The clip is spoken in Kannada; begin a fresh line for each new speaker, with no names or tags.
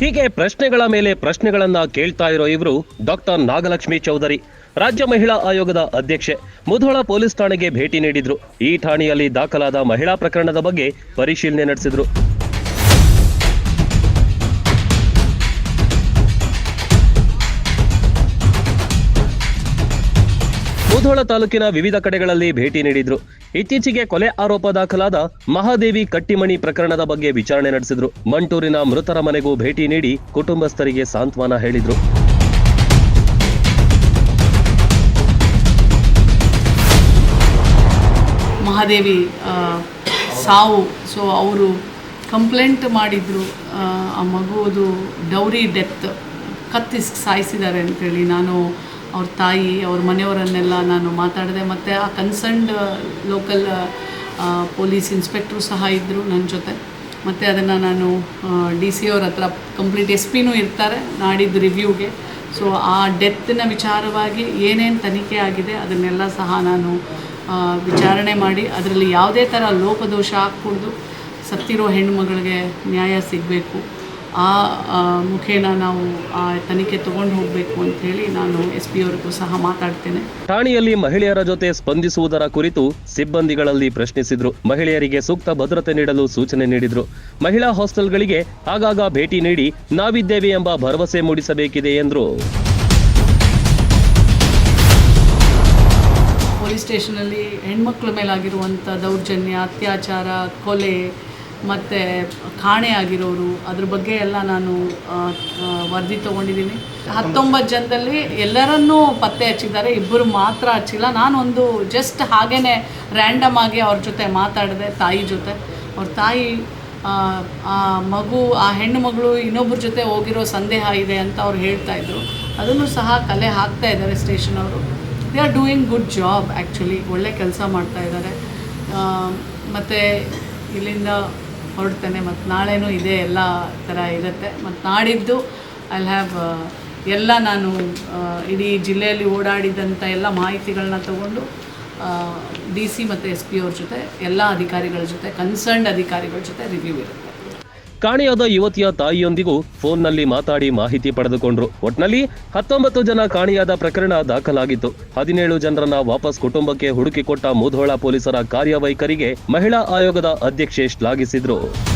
ಹೀಗೆ ಪ್ರಶ್ನೆಗಳ ಮೇಲೆ ಪ್ರಶ್ನೆಗಳನ್ನ ಕೇಳ್ತಾ ಇರೋ ಇವರು ಡಾಕ್ಟರ್ ನಾಗಲಕ್ಷ್ಮಿ ಚೌಧರಿ. ರಾಜ್ಯ ಮಹಿಳಾ ಆಯೋಗದ ಅಧ್ಯಕ್ಷೆ. ಮುಧೋಳ ಪೊಲೀಸ್ ಠಾಣೆಗೆ ಭೇಟಿ ನೀಡಿದ್ರು. ಈ ಠಾಣೆಯಲ್ಲಿ ದಾಖಲಾದ ಮಹಿಳಾ ಪ್ರಕರಣದ ಬಗ್ಗೆ ಪರಿಶೀಲನೆ ನಡೆಸಿದ್ರು. ಮುಧೋಳ ತಾಲೂಕಿನ ವಿವಿಧ ಕಡೆಗಳಲ್ಲಿ ಭೇಟಿ ನೀಡಿದ್ರು. ಇತ್ತೀಚೆಗೆ ಕೊಲೆ ಆರೋಪ ದಾಖಲಾದ ಮಹಾದೇವಿ ಕಟ್ಟಿಮಣಿ ಪ್ರಕರಣದ ಬಗ್ಗೆ ವಿಚಾರಣೆ ನಡೆಸಿದ್ರು. ಮಂಟೂರಿನ ಮೃತರ ಮನೆಗೂ ಭೇಟಿ ನೀಡಿ ಕುಟುಂಬಸ್ಥರಿಗೆ ಸಾಂತ್ವನ ಹೇಳಿದ್ರು.
ಮಹಾದೇವಿ ಸಾವು, ಸೊ ಅವರು ಕಂಪ್ಲೇಂಟ್ ಮಾಡಿದ್ರು. ಆ ಮಗುವುದು ಡೌರಿ ಡೆತ್. ಕತ್ತಿಸ್ ಸಾಯಿಸಿದ್ದಾರೆ ಅಂತೇಳಿ ನಾನು ಅವ್ರ ತಾಯಿ, ಅವ್ರ ಮನೆಯವರನ್ನೆಲ್ಲ ನಾನು ಮಾತಾಡಿದೆ. ಮತ್ತು ಆ ಕನ್ಸರ್ನ್ಡ್ ಲೋಕಲ್ ಪೊಲೀಸ್ ಇನ್ಸ್ಪೆಕ್ಟ್ರು ಸಹ ಇದ್ದರು ನನ್ನ ಜೊತೆ. ಮತ್ತು ಅದನ್ನು ನಾನು ಡಿ ಸಿ ಅವ್ರ ಹತ್ರ ಕಂಪ್ಲೀಟ್ ಎಸ್ ಪಿನೂ ಇರ್ತಾರೆ, ನಾಡಿದ್ದು ರಿವ್ಯೂಗೆ ಸೊ ಆ ಡೆತ್ನ ವಿಚಾರವಾಗಿ ಏನೇನು ತನಿಖೆ ಆಗಿದೆ ಅದನ್ನೆಲ್ಲ ಸಹ ನಾನು ವಿಚಾರಣೆ ಮಾಡಿ, ಅದರಲ್ಲಿ ಯಾವುದೇ ಥರ ಲೋಪದೋಷ ಹಾಕ್ಕೊಡ್ದು ಸತ್ತಿರೋ ಹೆಣ್ಣುಮಗಳಿಗೆ ನ್ಯಾಯ ಸಿಗಬೇಕು. ಆ ಮುಖೇನ ನಾವು ಆ ತನಿಖೆ ತೊಗೊಂಡು ಹೋಗಬೇಕು ಹೇಳಿ ನಾನು ಎಸ್ ಪಿ ಅವರಿಗೂ ಸಹ ಮಾತಾಡ್ತೇನೆ.
ಠಾಣೆಯಲ್ಲಿ ಮಹಿಳೆಯರ ಜೊತೆ ಸ್ಪಂದಿಸುವುದರ ಕುರಿತು ಸಿಬ್ಬಂದಿಗಳಲ್ಲಿ ಪ್ರಶ್ನಿಸಿದ್ರು. ಮಹಿಳೆಯರಿಗೆ ಸೂಕ್ತ ಭದ್ರತೆ ನೀಡಲು ಸೂಚನೆ ನೀಡಿದ್ರು. ಮಹಿಳಾ ಹಾಸ್ಟೆಲ್ಗಳಿಗೆ ಆಗಾಗ ಭೇಟಿ ನೀಡಿ ನಾವಿದ್ದೇವೆ ಎಂಬ ಭರವಸೆ ಮೂಡಿಸಬೇಕಿದೆ ಎಂದರು.
ಪೊಲೀಸ್ ಸ್ಟೇಷನಲ್ಲಿ ಹೆಣ್ಮಕ್ಳ ಮೇಲಾಗಿರುವಂಥ ದೌರ್ಜನ್ಯ ಅತ್ಯಾಚಾರ ಕೊಲೆ ಮತ್ತು ಕಾಣೆ ಆಗಿರೋರು, ಅದ್ರ ಬಗ್ಗೆ ಎಲ್ಲ ನಾನು ವರದಿ ತೊಗೊಂಡಿದ್ದೀನಿ. ಹತ್ತೊಂಬತ್ತು ಜನದಲ್ಲಿ ಎಲ್ಲರನ್ನೂ ಪತ್ತೆ ಹಚ್ಚಿದ್ದಾರೆ, ಇಬ್ಬರು ಮಾತ್ರ ಹಚ್ಚಿಲ್ಲ. ನಾನೊಂದು ಜಸ್ಟ್ ಹಾಗೇ ರ್ಯಾಂಡಮ್ ಆಗಿ ಅವ್ರ ಜೊತೆ ಮಾತಾಡಿದೆ, ತಾಯಿ ಜೊತೆ. ಅವ್ರ ತಾಯಿ, ಆ ಮಗು, ಆ ಹೆಣ್ಣು ಮಗಳು ಇನ್ನೊಬ್ಬರ ಜೊತೆ ಹೋಗಿರೋ ಸಂದೇಹ ಇದೆ ಅಂತ ಅವ್ರು ಹೇಳ್ತಾ ಇದ್ರು. ಅದನ್ನು ಸಹ ಕಲೆ ಹಾಕ್ತಾ ಇದ್ದಾರೆ ಸ್ಟೇಷನ್ ಅವರು. They are doing good job actually ಒಳ್ಳೆ ಕೆಲಸ ಮಾಡ್ತಾ ಇದ್ದಾರೆ. ಮತ್ತು ಇಲ್ಲಿಂದ ಹೊರಡ್ತೇನೆ ಮತ್ತು ನಾಳೆನೂ ಇದೇ ಎಲ್ಲ ಥರ ಇರುತ್ತೆ. ಮತ್ತು ನಾಡಿದ್ದು ಐ ಹ್ಯಾವ್ ಎಲ್ಲ ನಾನು ಇಡೀ ಜಿಲ್ಲೆಯಲ್ಲಿ ಓಡಾಡಿದಂಥ ಎಲ್ಲ ಮಾಹಿತಿಗಳನ್ನ ತಗೊಂಡು ಡಿ ಸಿ ಮತ್ತು ಎಸ್ ಪಿ ಅವ್ರ ಜೊತೆ ಎಲ್ಲ ಅಧಿಕಾರಿಗಳ ಜೊತೆ ಕನ್ಸರ್ನ್ಡ್ ಅಧಿಕಾರಿಗಳ ಜೊತೆ ರಿವ್ಯೂ ಇರುತ್ತೆ.
ಕಾಣೆಯಾದ ಯುವತಿಯ ತಾಯಿಯೊಂದಿಗೂ ಫೋನ್ನಲ್ಲಿ ಮಾತಾಡಿ ಮಾಹಿತಿ ಪಡೆದುಕೊಂಡ್ರು. ಒಟ್ನಲ್ಲಿ ಹತ್ತೊಂಬತ್ತು ಜನ ಕಾಣೆಯಾದ ಪ್ರಕರಣ ದಾಖಲಾಗಿತ್ತು. ಹದಿನೇಳು ಜನರನ್ನ ವಾಪಸ್ ಕುಟುಂಬಕ್ಕೆ ಹುಡುಕಿಕೊಟ್ಟ ಮುಧೋಳ ಪೊಲೀಸರ ಕಾರ್ಯವೈಖರಿಗೆ ಮಹಿಳಾ ಆಯೋಗದ ಅಧ್ಯಕ್ಷೆ ಶ್ಲಾಘಿಸಿದ್ರು.